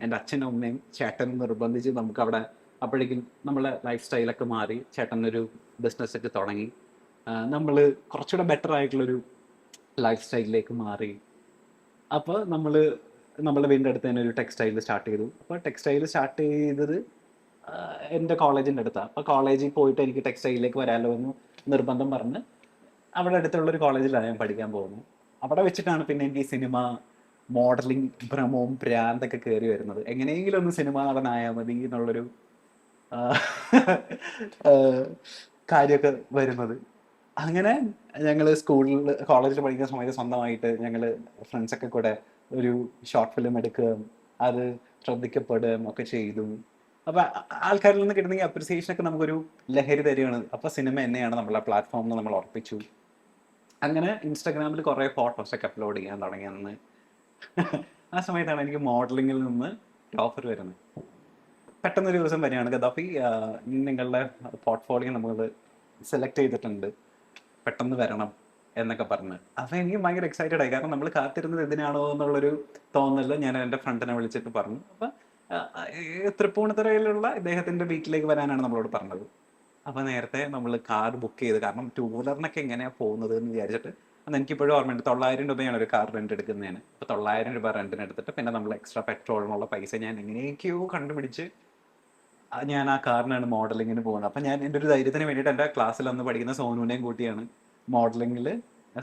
S1: എന്റെ അച്ഛനും അമ്മയും ചേട്ടനും നിർബന്ധിച്ച് നമുക്ക് അവിടെ അപ്പോഴേക്കും നമ്മളെ ലൈഫ് സ്റ്റൈലൊക്കെ മാറി. ചേട്ടനൊരു ഒരു ബിസിനസ് ഒക്കെ തുടങ്ങി നമ്മൾ കുറച്ചുകൂടെ ബെറ്റർ ആയിട്ടുള്ളൊരു ലൈഫ് സ്റ്റൈലിലേക്ക് മാറി. അപ്പോൾ നമ്മൾ നമ്മുടെ വീടിന്റെ അടുത്ത് തന്നെ ഒരു ടെക്സ്റ്റൈൽ സ്റ്റാർട്ട് ചെയ്തു. അപ്പോൾ ടെക്സ്റ്റൈൽ സ്റ്റാർട്ട് ചെയ്തത് എന്റെ കോളേജിന്റെ അടുത്താണ് അപ്പോൾ കോളേജിൽ പോയിട്ട് എനിക്ക് ടെക്സ്റ്റൈലിലേക്ക് വരാമല്ലോ എന്ന് നിർബന്ധം പറഞ്ഞ് അവിടെ അടുത്തുള്ള ഒരു കോളേജിലാണ് ഞാൻ പഠിക്കാൻ പോകുന്നത്. അവിടെ വെച്ചിട്ടാണ് പിന്നെ എനിക്ക് സിനിമ മോഡലിംഗ് ഭ്രമവും ഭ്രാന്തൊക്കെ കയറി വരുന്നത്. എങ്ങനെയെങ്കിലും ഒന്ന് സിനിമ നടനായാൽ മതി എന്നുള്ളൊരു കാര്യമൊക്കെ വരുന്നത്. അങ്ങനെ ഞങ്ങൾ സ്കൂളിൽ കോളേജിൽ പഠിക്കുന്ന സമയത്ത് സ്വന്തമായിട്ട് ഞങ്ങൾ ഫ്രണ്ട്സൊക്കെ കൂടെ ഒരു ഷോർട്ട് ഫിലിം എടുക്കുകയും അത് ശ്രദ്ധിക്കപ്പെടുകയും ഒക്കെ ചെയ്തു. അപ്പൊ ആൾക്കാരിൽ നിന്ന് കിട്ടുന്ന ഈ അപ്രിസിയേഷൻ ഒക്കെ നമുക്കൊരു ലഹരി തരികയാണ്. അപ്പൊ സിനിമ എന്നെയാണ് നമ്മളെ പ്ലാറ്റ്ഫോമിൽ നമ്മൾ ഉറപ്പിച്ചു. അങ്ങനെ ഇൻസ്റ്റാഗ്രാമിൽ കുറേ ഫോട്ടോസ് ഒക്കെ അപ്ലോഡ് ചെയ്യാൻ തുടങ്ങി അന്ന്. ആ സമയത്താണ് എനിക്ക് മോഡലിങ്ങിൽ നിന്ന് ഓഫർ വരുന്നത്. പെട്ടെന്നൊരു ദിവസം വരികയാണ്. ഗദാഫി നിങ്ങളുടെ പോർട്ട്ഫോളിയോ നമ്മൾ സെലക്ട് ചെയ്തിട്ടുണ്ട്. പെട്ടെന്ന് വരണം. എന്നൊക്കെ പറഞ്ഞ്. അപ്പൊ എനിക്ക് ഭയങ്കര എക്സൈറ്റഡ് ആയി. കാരണം നമ്മൾ കാത്തിരുന്നത് എന്തിനാണോ എന്നുള്ളൊരു തോന്നൽ ഞാൻ എന്റെ ഫ്രണ്ടിനെ വിളിച്ചിട്ട് പറഞ്ഞു. അപ്പൊ തൃപ്പൂണിത്തുറയിലുള്ള ഇദ്ദേഹത്തിന്റെ വീട്ടിലേക്ക് വരാനാണ് നമ്മളോട് പറഞ്ഞത്. അപ്പൊ നേരത്തെ നമ്മൾ കാർ ബുക്ക് ചെയ്ത് കാരണം ടൂ വീലറിനൊക്കെ എങ്ങനെയാ പോകുന്നത് എന്ന് വിചാരിച്ചിട്ട് അന്ന് എനിക്കിപ്പോഴും ഓർമ്മയുണ്ട്. തൊള്ളായിരം രൂപയാണ് ഒരു കാർ റെന്റ് എടുക്കുന്നതിന്. അപ്പൊ തൊള്ളായിരം രൂപ റെന്റിന് എടുത്തിട്ട് പിന്നെ നമ്മൾ എക്സ്ട്രാ പെട്രോളിനുള്ള പൈസ ഞാൻ എങ്ങനെയൊക്കെയോ കണ്ടുപിടിച്ച് ഞാൻ ആ കാറിനാണ് മോഡലിങ്ങിന് പോകുന്നത്. അപ്പം ഞാൻ എന്റെ ഒരു ധൈര്യത്തിന് വേണ്ടിയിട്ട് എന്റെ ക്ലാസ്സിൽ അന്ന് പഠിക്കുന്ന സോനുവിനെയും കൂട്ടിയാണ് മോഡലിങ്ങിൽ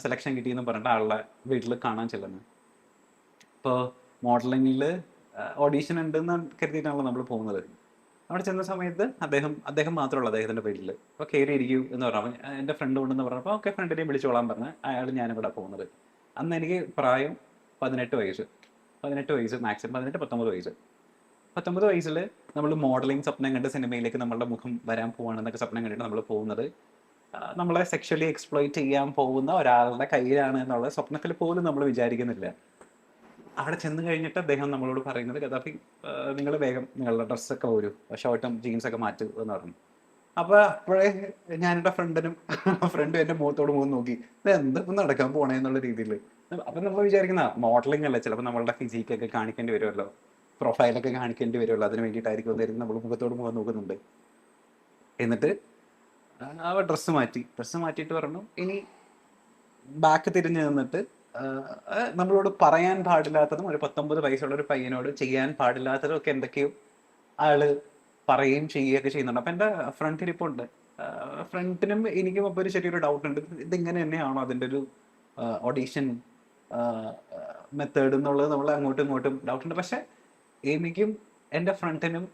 S1: സെലക്ഷൻ കിട്ടിയെന്ന് പറഞ്ഞിട്ട് ആളുടെ വീട്ടിൽ കാണാൻ ചെല്ലുന്നത്. ഇപ്പോൾ മോഡലിങ്ങിൽ ഓഡീഷൻ ഉണ്ടെന്ന് കരുതിയിട്ടാണല്ലോ നമ്മൾ പോകുന്നത്. അവിടെ ചെന്ന സമയത്ത് അദ്ദേഹം അദ്ദേഹം മാത്രമുള്ള അദ്ദേഹത്തിന്റെ പേരിൽ അപ്പോൾ കയറി ഇരിക്കൂ എന്ന് പറഞ്ഞു. എന്റെ ഫ്രണ്ട് ഉണ്ടെന്ന് പറഞ്ഞപ്പോൾ ഓക്കെ ഫ്രണ്ടിനെയും വിളിച്ചോളാൻ പറഞ്ഞ് അയാൾ ഞാനിവിടെ പോകുന്നത്. അന്ന് എനിക്ക് പ്രായം പതിനെട്ട് വയസ്സ്. പതിനെട്ട് വയസ്സ് മാക്സിമം പതിനെട്ട് പത്തൊമ്പത് വയസ്സ്. പത്തൊമ്പത് വയസ്സിൽ നമ്മൾ മോഡലിംഗ് സ്വപ്നം കണ്ട് സിനിമയിലേക്ക് നമ്മളുടെ മുഖം വരാൻ പോവാണെന്നൊക്കെ സ്വപ്നം കണ്ടിട്ട് നമ്മൾ പോകുന്നത്. നമ്മളെ സെക്ഷലി എക്സ്പ്ലോയിറ്റ് ചെയ്യാൻ പോകുന്ന ഒരാളുടെ കയ്യിലാണ് എന്നുള്ള സ്വപ്നത്തിൽ പോലും നമ്മൾ വിചാരിക്കുന്നില്ല. അവിടെ ചെന്ന് കഴിഞ്ഞിട്ട് അദ്ദേഹം നമ്മളോട് പറയുന്നത് കഥാപി നിങ്ങൾ വേഗം നിങ്ങളുടെ ഡ്രസ്സൊക്കെ വരൂ ഷർട്ടും ജീൻസൊക്കെ മാറ്റൂ എന്ന് പറഞ്ഞു. അപ്പോൾ അപ്പോഴേ ഞാൻ എന്റെ ഫ്രണ്ടിനും ഫ്രണ്ടും എന്റെ മുഖത്തോട് മുഖം നോക്കി. ഇത് എന്താ ഇപ്പം നടക്കാൻ പോണേ എന്നുള്ള രീതിയിൽ. അപ്പൊ നമ്മൾ വിചാരിക്കുന്ന മോഡലിംഗ് അല്ല? ചിലപ്പോൾ നമ്മളുടെ ഫിസിക്കൊക്കെ കാണിക്കേണ്ടി വരുമല്ലോ. പ്രൊഫൈലൊക്കെ കാണിക്കേണ്ടി വരുമല്ലോ. അതിന് വേണ്ടിയിട്ടായിരിക്കും നമ്മൾ മുഖത്തോട് മുഖം നോക്കുന്നുണ്ട്. എന്നിട്ട് അവ ഡ്രസ്സ് മാറ്റി. ഡ്രസ്സ് മാറ്റിയിട്ട് പറഞ്ഞു ഇനി ബാക്ക് തിരിഞ്ഞു നിന്നിട്ട് നമ്മളോട് പറയാൻ പാടില്ലാത്തതും ഒരു പത്തൊമ്പത് വയസ്സുള്ള ഒരു പയ്യനോട് ചെയ്യാൻ പാടില്ലാത്തതും ഒക്കെ എന്തൊക്കെയോ ആൾ പറയുകയും ചെയ്യുകയൊക്കെ ചെയ്യുന്നുണ്ട്. അപ്പൊ എന്റെ ഫ്രണ്ട് ഉണ്ട് ഫ്രണ്ടിനും എനിക്കും അപ്പോൾ ഒരു ചെറിയൊരു ഡൗട്ട് ഉണ്ട്. ഇതിങ്ങനെ തന്നെയാണോ അതിന്റെ ഒരു ഓഡീഷൻ മെത്തേഡ് എന്നുള്ളത് നമ്മൾ അങ്ങോട്ടും ഇങ്ങോട്ടും ഡൗട്ട് ഉണ്ട്. പക്ഷെ എനിക്കും എന്റെ ഫ്രണ്ടിനും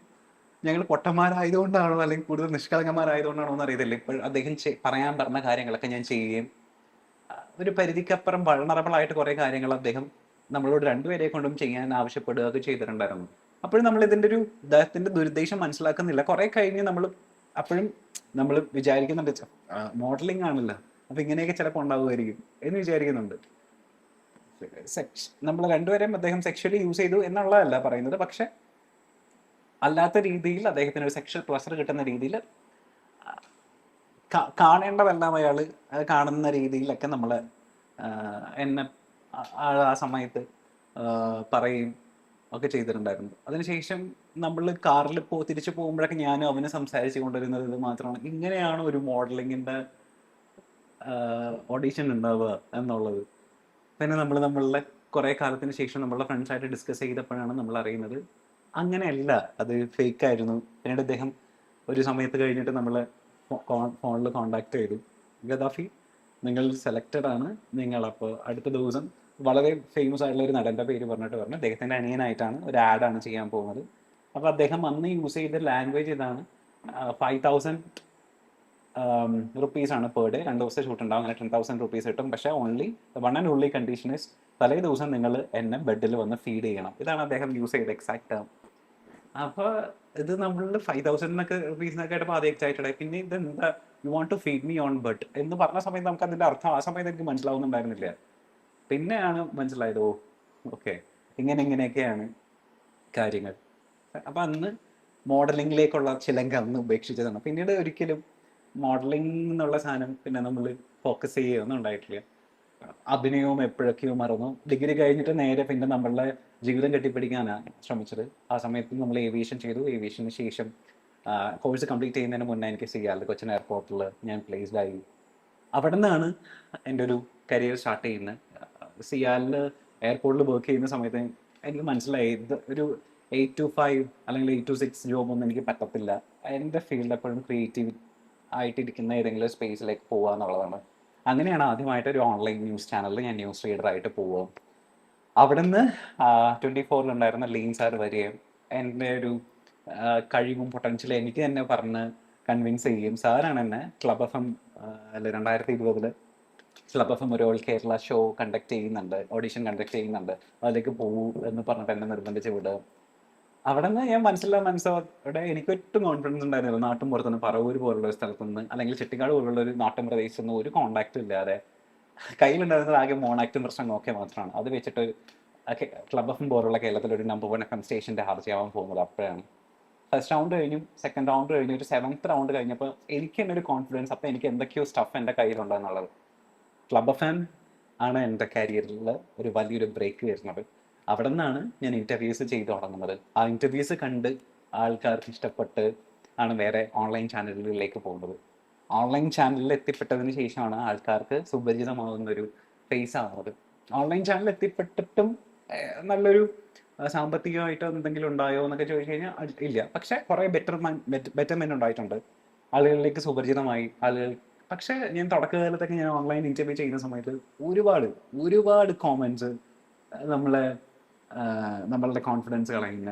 S1: ഞങ്ങൾ പൊട്ടന്മാരായതുകൊണ്ടാണോ അല്ലെങ്കിൽ കൂടുതൽ നിഷ്കളങ്കന്മാരായതുകൊണ്ടാണോ എന്ന് അറിയത്തില്ല ഇപ്പോൾ അദ്ദേഹം പറയാൻ പറഞ്ഞ കാര്യങ്ങളൊക്കെ ഞാൻ ചെയ്യുകയും ഒരു പരിധിക്കപ്പുറം വളണറബിൾ ആയിട്ട് കുറേ കാര്യങ്ങൾ അദ്ദേഹം നമ്മളോട് രണ്ടുപേരെ കൊണ്ടും ചെയ്യാൻ ആവശ്യപ്പെടുക ആവശ്യപ്പെടുകയൊക്കെ ചെയ്തിട്ടുണ്ടായിരുന്നു. അപ്പോഴും നമ്മൾ ഇതിന്റെ ഒരു ഇദ്ദേഹത്തിന്റെ ദുരുദ്ദേശം മനസ്സിലാക്കുന്നില്ല. കുറെ കഴിഞ്ഞ് നമ്മൾ അപ്പോഴും നമ്മൾ വിചാരിക്കുന്നുണ്ട് മോഡലിംഗ് ആണല്ലോ. അപ്പൊ ഇങ്ങനെയൊക്കെ ചിലപ്പോൾ ഉണ്ടാവുമായിരിക്കും എന്ന് വിചാരിക്കുന്നുണ്ട്. സെക്ഷ നമ്മൾ രണ്ടുപേരെയും അദ്ദേഹം സെക്ഷലി യൂസ് ചെയ്തു എന്നുള്ളതല്ല പറയുന്നത്. പക്ഷെ അല്ലാത്ത രീതിയിൽ അദ്ദേഹത്തിന് ഒരു സെക്ഷൽ പ്ലഷർ കിട്ടുന്ന രീതിയിൽ കാണേണ്ടതെല്ലാം അയാൾ കാണുന്ന രീതിയിലൊക്കെ നമ്മൾ എന്നെ ആ സമയത്ത് പറയും ഒക്കെ ചെയ്തിട്ടുണ്ടായിരുന്നു. അതിനുശേഷം നമ്മൾ കാറിൽ പോ തിരിച്ചു പോകുമ്പോഴൊക്കെ ഞാനും അവനെ സംസാരിച്ചു കൊണ്ടിരുന്നത് ഇത് മാത്രമാണ്. ഇങ്ങനെയാണ് ഒരു മോഡലിങ്ങിന്റെ ഓഡീഷൻ ഉണ്ടാവുക എന്നുള്ളത്. പിന്നെ നമ്മൾ നമ്മളുടെ കുറേ കാലത്തിന് ശേഷം നമ്മളുടെ ഫ്രണ്ട്സായിട്ട് ഡിസ്കസ് ചെയ്തപ്പോഴാണ് നമ്മൾ അറിയുന്നത് അങ്ങനെയല്ല. അത് ഫേക്ക് ആയിരുന്നു പിന്നീട് അദ്ദേഹം ഒരു സമയത്ത് കഴിഞ്ഞിട്ട് നമ്മളെ ഫോണിൽ കോണ്ടാക്ട് ചെയ്തു. ഗദാഫി നിങ്ങൾ സെലക്റ്റഡ് ആണ്. നിങ്ങൾ അപ്പോൾ അടുത്ത ദിവസം വളരെ ഫേമസ് ആയിട്ടുള്ള ഒരു നടന്റെ പേര് പറഞ്ഞിട്ട് പറഞ്ഞു. അദ്ദേഹത്തിന്റെ അനിയനായിട്ടാണ് ഒരു ആഡാണ് ചെയ്യാൻ പോകുന്നത്. അപ്പോൾ അദ്ദേഹം അന്ന് യൂസ് ചെയ്ത ലാംഗ്വേജ് ഇതാണ് ഫൈവ് തൗസൻഡ് റുപ്പീസ് ആണ് പെർ ഡേ രണ്ട് ദിവസത്തെ ഷൂട്ട് ഉണ്ടാവും. അങ്ങനെ ടെൻ തൗസൻഡ് റുപ്പീസ് കിട്ടും. പക്ഷേ only one and only condition is തലേ ദിവസം നിങ്ങൾ എന്നെ ബെഡിൽ വന്ന് ഫീഡ് ചെയ്യണം. ഇതാണ് അദ്ദേഹം യൂസ് ചെയ്ത എക്സാക്ട് ടേം അപ്പോൾ ഇത് നമ്മൾ ഫൈവ് തൗസൻഡ് എന്നൊക്കെ റുപ്പീസിനൊക്കെ ആയിട്ട് ആദ്യം എക്സൈറ്റഡ് ആയി പിന്നെ ഇത് എന്താ you want to feed me on bed എന്ന് പറഞ്ഞ സമയത്ത് നമുക്ക് അതിന്റെ അർത്ഥം ആ സമയത്ത് എനിക്ക് മനസ്സിലാവുന്നുണ്ടായിരുന്നില്ല. പിന്നെയാണ് മനസ്സിലായത് ഓ ഓക്കെ ഇങ്ങനെ ഇങ്ങനെയൊക്കെയാണ് കാര്യങ്ങൾ. അപ്പം അന്ന് മോഡലിങ്ങിലേക്കുള്ള ചിലങ്ക അന്ന് ഉപേക്ഷിച്ചതാണ്. പിന്നീട് ഒരിക്കലും മോഡലിംഗ് എന്നുള്ള സാധനം പിന്നെ നമ്മൾ ഫോക്കസ് ചെയ്യുകയൊന്നും ഉണ്ടായിട്ടില്ല. അഭിനയവും എപ്പോഴൊക്കെയോ മറന്നു. ഡിഗ്രി കഴിഞ്ഞിട്ട് നേരെ പിന്നെ നമ്മളുടെ ജീവിതം കെട്ടിപ്പിടിക്കാനാണ് ശ്രമിച്ചത്. ആ സമയത്ത് നമ്മൾ ഏവിയേഷൻ ചെയ്തു. ഏവിയേഷന് ശേഷം കോഴ്സ് കംപ്ലീറ്റ് ചെയ്യുന്നതിന് മുന്നേ എനിക്ക് സിയാലിൽ കൊച്ചിൻ എയർപോർട്ടിൽ ഞാൻ പ്ലേസ്ഡ് ആയി. അവിടെ നിന്നാണ് എന്റെ ഒരു കരിയർ സ്റ്റാർട്ട് ചെയ്യുന്നത്. സിയാലിൽ എയർപോർട്ടിൽ വർക്ക് ചെയ്യുന്ന സമയത്ത് എനിക്ക് മനസ്സിലായി ഇത് ഒരു എയ്റ്റ് ടു ഫൈവ് അല്ലെങ്കിൽ എയ്റ്റ് ടു സിക്സ് ജോബ് ഒന്നും എനിക്ക് പറ്റത്തില്ല. എന്റെ ഫീൽഡ് എപ്പോഴും ക്രിയേറ്റീവ് ആയിട്ടിരിക്കുന്ന ഏതെങ്കിലും സ്പേസിലേക്ക് പോകുക എന്നുള്ളതാണ്. അങ്ങനെയാണ് ആദ്യമായിട്ട് ഒരു ഓൺലൈൻ ന്യൂസ് ചാനലിൽ ഞാൻ ന്യൂസ് റീഡറായിട്ട് പോവുക. അവിടുന്ന് ട്വന്റി ഫോറിലുണ്ടായിരുന്ന ലീൻ സാർ വരികയും എന്റെ ഒരു കഴിവും പൊട്ടൻഷ്യലും എനിക്ക് തന്നെ പറഞ്ഞ് കൺവിൻസ് ചെയ്യുകയും സാറാണ് എന്നെ ക്ലബ് എഫ് എം അല്ല രണ്ടായിരത്തി ഇരുപതിൽ ക്ലബ് എഫ് എം ഒരു ഓൾ കേരള ഷോ കണ്ടക്ട് ചെയ്യുന്നുണ്ട് ഓഡിഷൻ കണ്ടക്ട് ചെയ്യുന്നുണ്ട്. അതിലേക്ക് പോകൂ എന്ന് പറഞ്ഞിട്ട് എന്നെ നിർബന്ധിച്ച് വിടുക. അവിടെ നിന്ന് ഞാൻ മനസ്സിലാ മനസ്സോടെ എനിക്ക് ഏറ്റവും കോൺഫിഡൻസ് ഉണ്ടായിരുന്നില്ല. നാട്ടും പുറത്തുനിന്ന് പറവൂർ പോലുള്ള ഒരു സ്ഥലത്ത് നിന്ന് അല്ലെങ്കിൽ ചെട്ടിക്കാട് പോലുള്ള ഒരു നാട്ടും പ്രദേശത്ത് നിന്ന് ഒരു കോണ്ടാക്റ്റും ഇല്ലാതെ കയ്യിലുണ്ടായിരുന്നത് ആകെ മോണാക്റ്റും പ്രശ്നങ്ങളൊക്കെ മാത്രമാണ്. അത് വെച്ചിട്ട് ക്ലബ് ഓഫും പോലുള്ള കേരളത്തിലെ ഒരു നമ്പർ വൺ എഫ് എം സ്റ്റേഷന്റെ ഹാർജിയാവാൻ പോകുന്നത് അപ്പോഴാണ്. ഫസ്റ്റ് റൗണ്ട് കഴിഞ്ഞു. സെക്കൻഡ് റൗണ്ട് കഴിഞ്ഞു. ഒരു സെവൻത്ത് റൗണ്ട് കഴിഞ്ഞപ്പോൾ എനിക്ക് തന്നെ ഒരു കോൺഫിഡൻസ് അപ്പോൾ എനിക്ക് എന്തൊക്കെയോ സ്റ്റഫ് എന്റെ കയ്യിലുണ്ടെന്നുള്ളത്. ക്ലബ് ഓഫ് എം ആണ് എന്റെ കരിയറിൽ ഒരു വലിയൊരു ബ്രേക്ക് വരുന്നത്. അവിടെ നിന്നാണ് ഞാൻ ഇന്റർവ്യൂസ് ചെയ്ത് തുടങ്ങുന്നത്. ആ ഇന്റർവ്യൂസ് കണ്ട് ആൾക്കാർക്ക് ഇഷ്ടപ്പെട്ട് ആണ് വേറെ ഓൺലൈൻ ചാനലുകളിലേക്ക് പോകുന്നത്. ഓൺലൈൻ ചാനലിൽ എത്തിപ്പെട്ടതിന് ശേഷമാണ് ആൾക്കാർക്ക് സുപരിചിതമാകുന്ന ഒരു ഫേസ് ആവുന്നത് ഓൺലൈൻ ചാനലിൽ എത്തിപ്പെട്ടിട്ടും നല്ലൊരു സാമ്പത്തികമായിട്ട് എന്തെങ്കിലും ഉണ്ടായോ എന്നൊക്കെ ചോദിച്ചു കഴിഞ്ഞാൽ ഇല്ല. പക്ഷെ കുറേ ബെറ്റർ ബെറ്റർമെന്റ് ഉണ്ടായിട്ടുണ്ട്. ആളുകളിലേക്ക് സുപരിചിതമായി ആളുകൾ പക്ഷെ ഞാൻ തുടക്കകാലത്തൊക്കെ ഞാൻ ഓൺലൈൻ ഇന്റർവ്യൂ ചെയ്യുന്ന സമയത്ത് ഒരുപാട് ഒരുപാട് കോമൻസ് നമ്മളെ നമ്മളുടെ കോൺഫിഡൻസ് കളയുന്ന.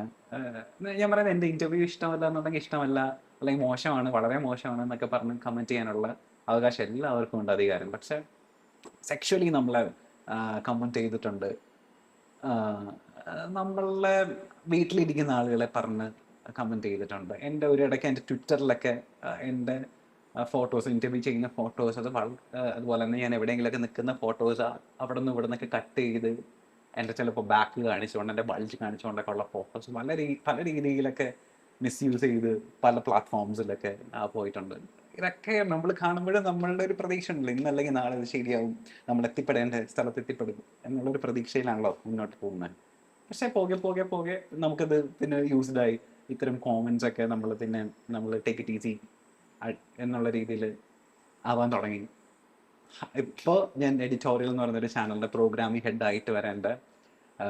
S1: ഞാൻ പറയുന്നത് എന്റെ ഇന്റർവ്യൂ ഇഷ്ടമല്ല എന്നുണ്ടെങ്കിൽ ഇഷ്ടമല്ല അല്ലെങ്കിൽ മോശമാണ് വളരെ മോശമാണ് എന്നൊക്കെ പറഞ്ഞ് കമന്റ് ചെയ്യാനുള്ള അവകാശം എല്ലാവർക്കും ഉണ്ട് അധികാരം. പക്ഷെ സെക്ഷലി നമ്മളെ കമന്റ് ചെയ്തിട്ടുണ്ട്. നമ്മളെ വീട്ടിലിരിക്കുന്ന ആളുകളെ പറഞ്ഞ് കമന്റ് ചെയ്തിട്ടുണ്ട്. എന്റെ ഒരു ഇടയ്ക്ക് എന്റെ ട്വിറ്ററിലൊക്കെ എന്റെ ഫോട്ടോസ് ഇന്റർവ്യൂ ചെയ്യുന്ന ഫോട്ടോസ് അത് അതുപോലെ തന്നെ ഞാൻ എവിടെയെങ്കിലുമൊക്കെ നിൽക്കുന്ന ഫോട്ടോസ് അവിടെ നിന്ന് ഇവിടെ നിന്നൊക്കെ കട്ട് ചെയ്ത് എന്റെ ചിലപ്പോൾ ബാക്ക് കാണിച്ചുകൊണ്ട് എന്റെ ബൾജ് കാണിച്ചുകൊണ്ടൊക്കെ ഉള്ള ഫോട്ടോസ് പല രീ പല രീതിയിലൊക്കെ മിസ്യൂസ് ചെയ്ത് പല പ്ലാറ്റ്ഫോംസിലൊക്കെ പോയിട്ടുണ്ട്. ഇതൊക്കെ നമ്മൾ കാണുമ്പോഴും നമ്മളുടെ ഒരു പ്രതീക്ഷ ഉണ്ടല്ലോ. ഇന്നല്ലെങ്കിൽ നാളെ ഇത് ശരിയാവും. നമ്മൾ എത്തിപ്പെടേണ്ട സ്ഥലത്ത് എത്തിപ്പെടും എന്നുള്ളൊരു പ്രതീക്ഷയിലാണല്ലോ മുന്നോട്ട് പോകുന്നത്. പക്ഷേ പോകെ പോകെ പോകെ നമുക്കത് പിന്നെ യൂസ്ഡ് ആയി. ഇത്തരം കോമൻസ് ഒക്കെ നമ്മൾ പിന്നെ നമ്മൾ ടേക്ക് ഇറ്റ് ഈസി എന്നുള്ള രീതിയിൽ ആവാൻ തുടങ്ങി. ഇപ്പോൾ ഞാൻ എഡിറ്റോറിയൽ എന്ന് പറയുന്നൊരു ചാനലിന്റെ പ്രോഗ്രാമിംഗ് ഹെഡ് ആയിട്ട് വരേണ്ട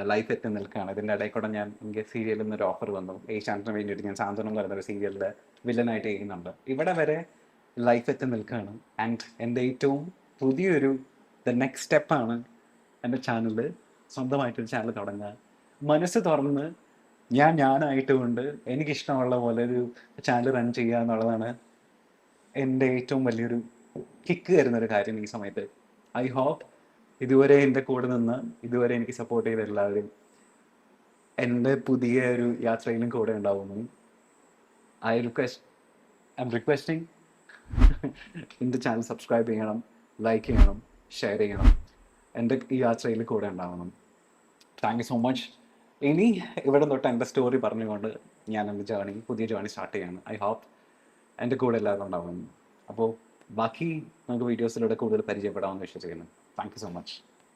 S1: ലൈഫ് എത്തി നിൽക്കുകയാണ്. ഇതിന്റെ ഇടയിൽ കൂടെ ഞാൻ എനിക്ക് സീരിയലിൽ നിന്നൊരു ഓഫർ വന്നു. ഏഷ്യാനത്തിന് വേണ്ടിയിട്ട് ഞാൻ സാന്ത്വനം എന്ന് പറയുന്ന ഒരു സീരിയലിൽ വില്ലനായിട്ട് ചെയ്യുന്നുണ്ട്. ഇവിടെ വരെ ലൈഫ് എത്തി നിൽക്കുകയാണ്. ആൻഡ് എന്റെ ഏറ്റവും പുതിയൊരു ദ നെക്സ്റ്റ് സ്റ്റെപ്പാണ് എന്റെ ചാനലിൽ സ്വന്തമായിട്ടൊരു ചാനൽ തുടങ്ങുക. മനസ്സ് തുറന്ന് ഞാൻ ഞാനായിട്ട് കൊണ്ട് എനിക്കിഷ്ടമുള്ള പോലെ ഒരു ചാനൽ റൺ ചെയ്യുക എന്നുള്ളതാണ് എന്റെ ഏറ്റവും വലിയൊരു കിക്ക് തരുന്ന ഒരു കാര്യം ഈ സമയത്ത്. ഐ ഹോപ്പ് ഇതുവരെ എന്റെ കൂടെ നിന്ന് ഇതുവരെ എനിക്ക് സപ്പോർട്ട് ചെയ്ത എല്ലാവരും എന്റെ പുതിയ ഒരു യാത്രയിലും കൂടെ ഉണ്ടാവുന്നു I request I'm requesting എന്റെ ചാനൽ സബ്സ്ക്രൈബ് ചെയ്യണം ലൈക്ക് ചെയ്യണം ഷെയർ ചെയ്യണം. എന്റെ ഈ യാത്രയിൽ കൂടെ ഉണ്ടാവണം. താങ്ക് യു സോ മച്ച് ഇനി ഇവിടെ തൊട്ട് എന്റെ സ്റ്റോറി പറഞ്ഞുകൊണ്ട് ഞാൻ എന്റെ ജേണി പുതിയ ജേണി സ്റ്റാർട്ട് ചെയ്യാണ്. ഐ ഹോപ്പ് എന്റെ കൂടെ എല്ലാവരും ഉണ്ടാവും. അപ്പോൾ ബാക്കി നമുക്ക് വീഡിയോസിലൂടെ കൂടുതൽ പരിചയപ്പെടാമെന്ന് വിശ്വസിക്കുന്നു താങ്ക് യു സോ മച്ച്